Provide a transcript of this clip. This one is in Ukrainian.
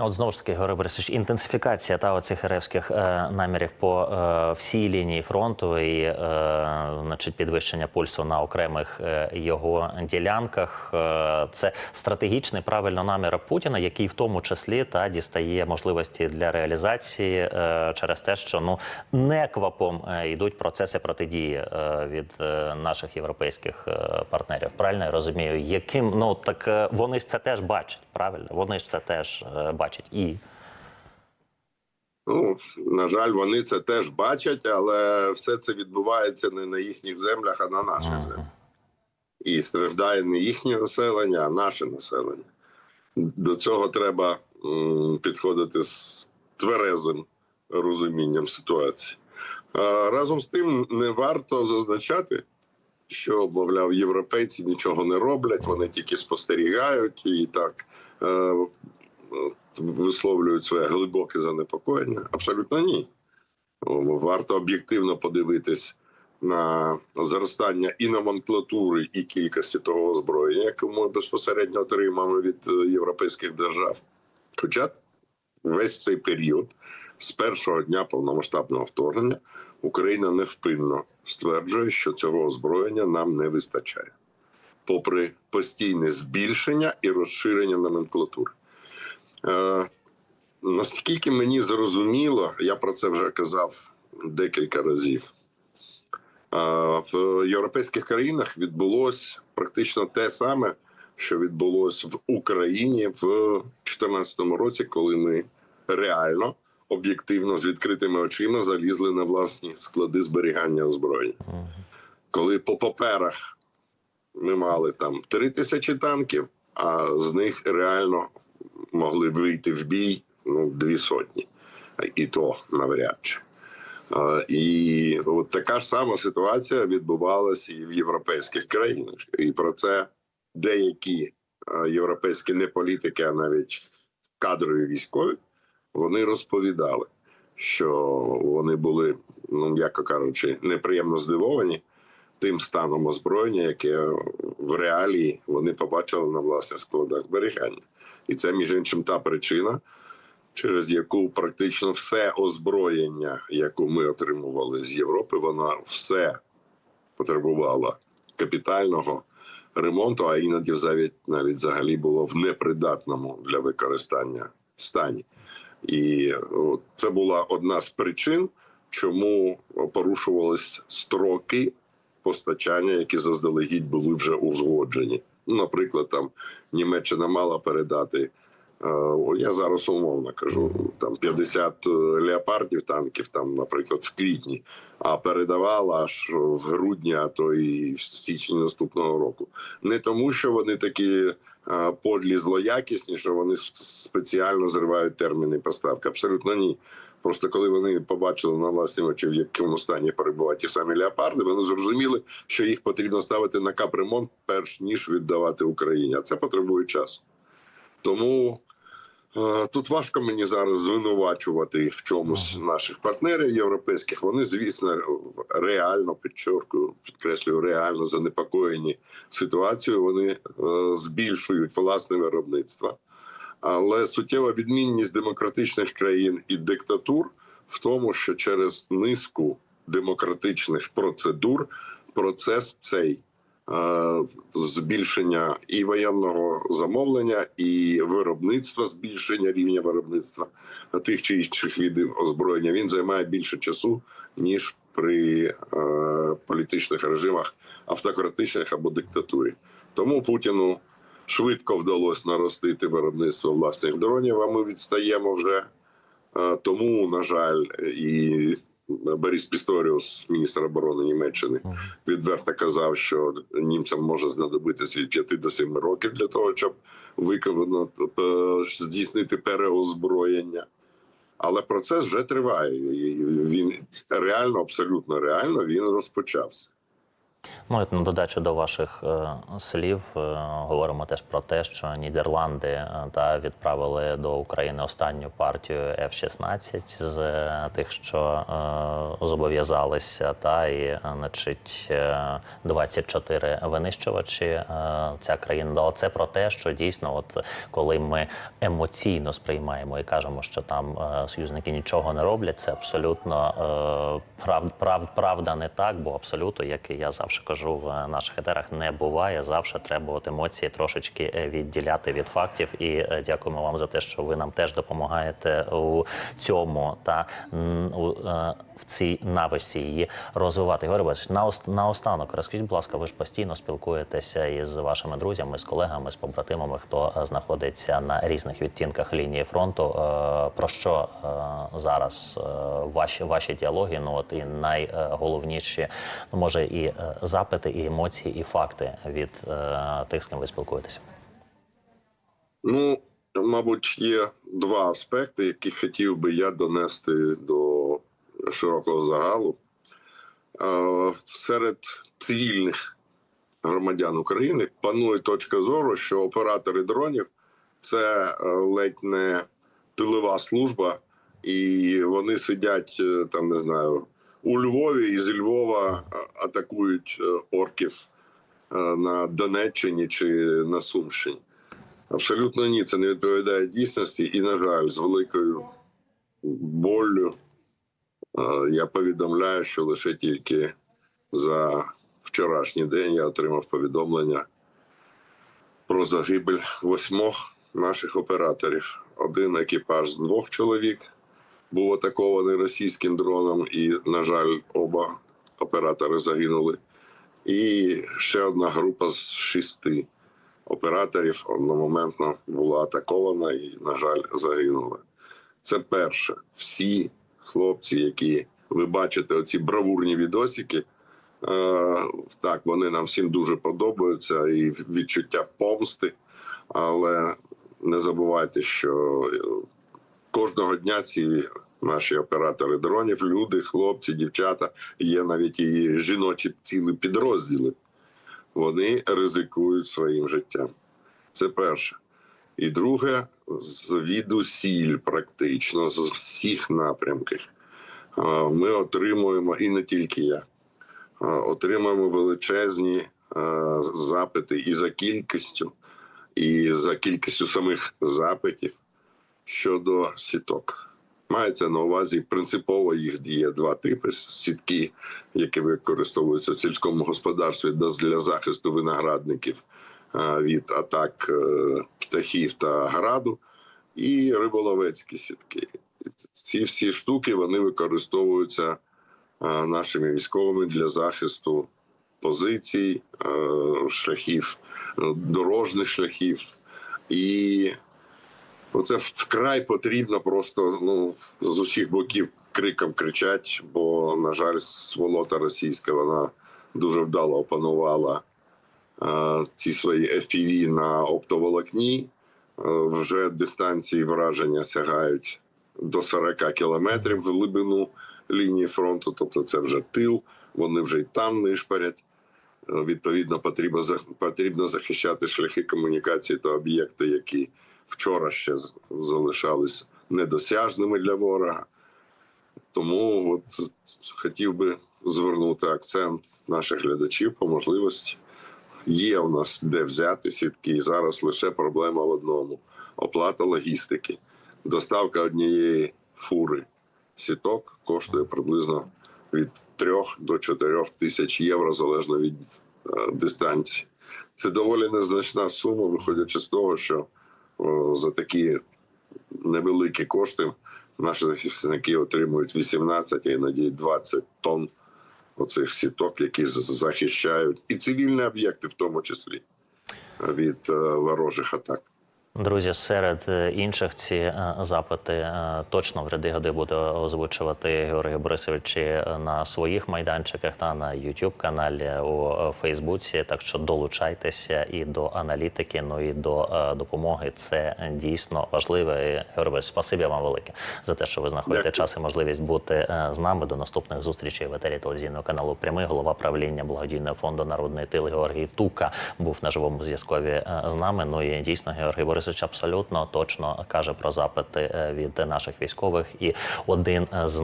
От знову ж таки, Георгій Борисович, інтенсифікація та оцих ревських е, намірів по е, всій лінії фронту і е, значить, підвищення пульсу на окремих е, його ділянках. Е, це стратегічний правильно намір Путіна, який в тому числі та дістає можливості для реалізації е, через те, що ну неквапом е, йдуть процеси протидії е, від е, наших європейських е, партнерів. Правильно я розумію, яким ну так е, вони ж це теж бачать. Правильно, вони ж це теж е, бачать і. Ну, на жаль, вони це теж бачать, але все це відбувається не на їхніх землях, а на наших Ага. землях. І страждає не їхнє населення, а наше населення. До цього треба підходити з тверезим розумінням ситуації. А, разом з тим, не варто зазначати, що, мовляв, європейці нічого не роблять, вони тільки спостерігають і так е, висловлюють своє глибоке занепокоєння. Абсолютно ні. Варто об'єктивно подивитись на зростання і номенклатури, і кількості того озброєння, яке ми безпосередньо отримаємо від е, європейських держав. Хоча весь цей період з першого дня повномасштабного вторгнення Україна невпинно стверджує, що цього озброєння нам не вистачає, попри постійне збільшення і розширення номенклатури. Е, наскільки мені зрозуміло, я про це вже казав декілька разів. е, В європейських країнах відбулось практично те саме, що відбулось в Україні в 2014 році, коли ми реально об'єктивно з відкритими очима залізли на власні склади зберігання озброєння. Коли по паперах ми мали там три тисячі танків, а з них реально могли вийти в бій ну, дві сотні, і то навряд чи. І от така ж сама ситуація відбувалася і в європейських країнах. І про це деякі європейські не політики, а навіть кадрові військові, вони розповідали, що вони були, ну м'яко кажучи, неприємно здивовані тим станом озброєння, яке в реалії вони побачили на власних складах зберігання. І це, між іншим, та причина, через яку практично все озброєння, яку ми отримували з Європи, вона все потребувала капітального ремонту, а іноді навіть навіть взагалі було в непридатному для використання стані. І це була одна з причин, чому порушувались строки постачання, які заздалегідь були вже узгоджені. Ну, наприклад, там Німеччина мала передати. е, Я зараз умовно кажу, там 50 леопардів танків, там, наприклад, в квітні, а передавала аж в грудні, а то і в січні наступного року. Не тому, що вони такі е, подлі злоякісні, що вони спеціально зривають терміни поставки. Абсолютно ні. Просто коли вони побачили на власні очі, в якому стані перебувають ті самі леопарди, вони зрозуміли, що їх потрібно ставити на капремонт, перш ніж віддавати Україні. А це потребує часу. Тому е, тут важко мені зараз звинувачувати в чомусь наших партнерів європейських. Вони, звісно, реально підчоркую, підкреслюю, реально занепокоєні ситуацією. Вони е, збільшують власне виробництво. Але суттєва відмінність демократичних країн і диктатур в тому, що через низку демократичних процедур процес цей е, збільшення і воєнного замовлення, і виробництва, збільшення рівня виробництва тих чи інших видів озброєння він займає більше часу ніж при е, політичних режимах автократичних або диктатурі. Тому Путіну швидко вдалося наростити виробництво власних дронів. А ми відстаємо вже. Е, Тому, на жаль, і Борис Пісторіус, міністр оборони Німеччини, відверто казав, що німцям може знадобитись від 5 до 7 років для того, щоб виконано е, здійснити переозброєння. Але процес вже триває. Він реально, абсолютно реально, він розпочався. Ну, і на додачу до ваших е, слів е, говоримо теж про те, що Нідерланди е, та відправили до України останню партію F-16 з тих, що зобов'язалися, та і значить е, 24 винищувачі. ця країна дала це про те, що дійсно, от коли ми емоційно сприймаємо і кажемо, що там союзники нічого не роблять, це абсолютно прав, прав, правда не так, бо абсолютно, як і я завжди кажу в наших етерах, не буває. Завжди треба от емоції трошечки е, відділяти від фактів. І е, дякуємо вам за те, що ви нам теж допомагаєте у цьому та е, в цій навичці її розвивати. Борисович, наост- наостанок, розкажіть, будь ласка, ви ж постійно спілкуєтеся із вашими друзями, з колегами, з побратимами, хто знаходиться на різних відтінках лінії фронту. Про що зараз ваші ваші діалоги? Ну от і найголовніші, ну може і запити, і емоції, і факти від е, тих, з ким ви спілкуєтеся. Ну, мабуть, є два аспекти, які хотів би я донести до широкого загалу. Е, Серед цивільних громадян України панує точка зору, що оператори дронів це е, ледь не тилова служба, і вони сидять е, там, не знаю, у Львові і з Львова е, атакують е, орків е, на Донеччині чи на Сумщині. Абсолютно ні, це не відповідає дійсності. І, на жаль, з великою боллю я повідомляю, що лише тільки за вчорашній день я отримав повідомлення про загибель восьмох наших операторів. Один екіпаж з двох чоловік був атакований російським дроном, і, на жаль, оба оператори загинули. І ще одна група з шести операторів одномоментно була атакована і, на жаль, загинула. Це перше. Всі хлопці, які ви бачите, оці бравурні відосики, е, так, вони нам всім дуже подобаються, і відчуття помсти. Але не забувайте, що кожного дня ці наші оператори дронів, люди, хлопці, дівчата, є навіть і жіночі цілі підрозділи вони ризикують своїм життям. Це перше. І друге, звідусіль практично з всіх напрямків. Ми отримуємо, і не тільки я, отримуємо величезні запити і за кількістю, і за кількістю самих запитів щодо сіток. Мається на увазі принципово їх є два типи: сітки, які використовуються в сільському господарстві для захисту виноградників від атак е, птахів та граду, і риболовецькі сітки. Ці всі штуки вони використовуються нашими військовими для захисту позицій, е, шляхів, е, дорожніх шляхів. І Оце вкрай потрібно просто ну з усіх боків криком кричать, бо на жаль, сволота російська вона дуже вдало опанувала е, ці свої FPV на оптоволокні. Е, вже дистанції враження сягають до 40 кілометрів в глибину лінії фронту, тобто це вже тил, вони вже й там нишпарять. Е, Відповідно, потрібно потрібно захищати шляхи комунікації та об'єкти, які вчора ще залишались недосяжними для ворога. Тому от хотів би звернути акцент наших глядачів по можливості. Є у нас де взяти сітки, і зараз лише проблема в одному: оплата логістики. Доставка однієї фури сіток коштує приблизно від 3 до 4 тисяч євро залежно від е, дистанції. Це доволі незначна сума, виходячи з того, що за такі невеликі кошти наші захисники отримують 18, я надію, 20 тонн оцих сіток, які захищають і цивільні об'єкти, в тому числі е, від е, ворожих атак. Друзі, серед е, інших ці е, запити е, точно в ряди годи буде озвучувати Георгій Борисович на своїх майданчиках та на youtube каналі у Фейсбуці. Так що долучайтеся і до аналітики, ну і до допомоги. Це дійсно важливо. Георгій Борисович, спасибі вам велике за те, що ви знаходите Дякую. час і можливість бути з нами. До наступних зустрічей в етері телевізійного каналу Прямий голова правління благодійного фонду Народний тил Георгій Тука був на живому зв'язкові з нами. Ну і дійсно Георгій Борисович абсолютно точно каже про запити е, від наших військових, і один з них.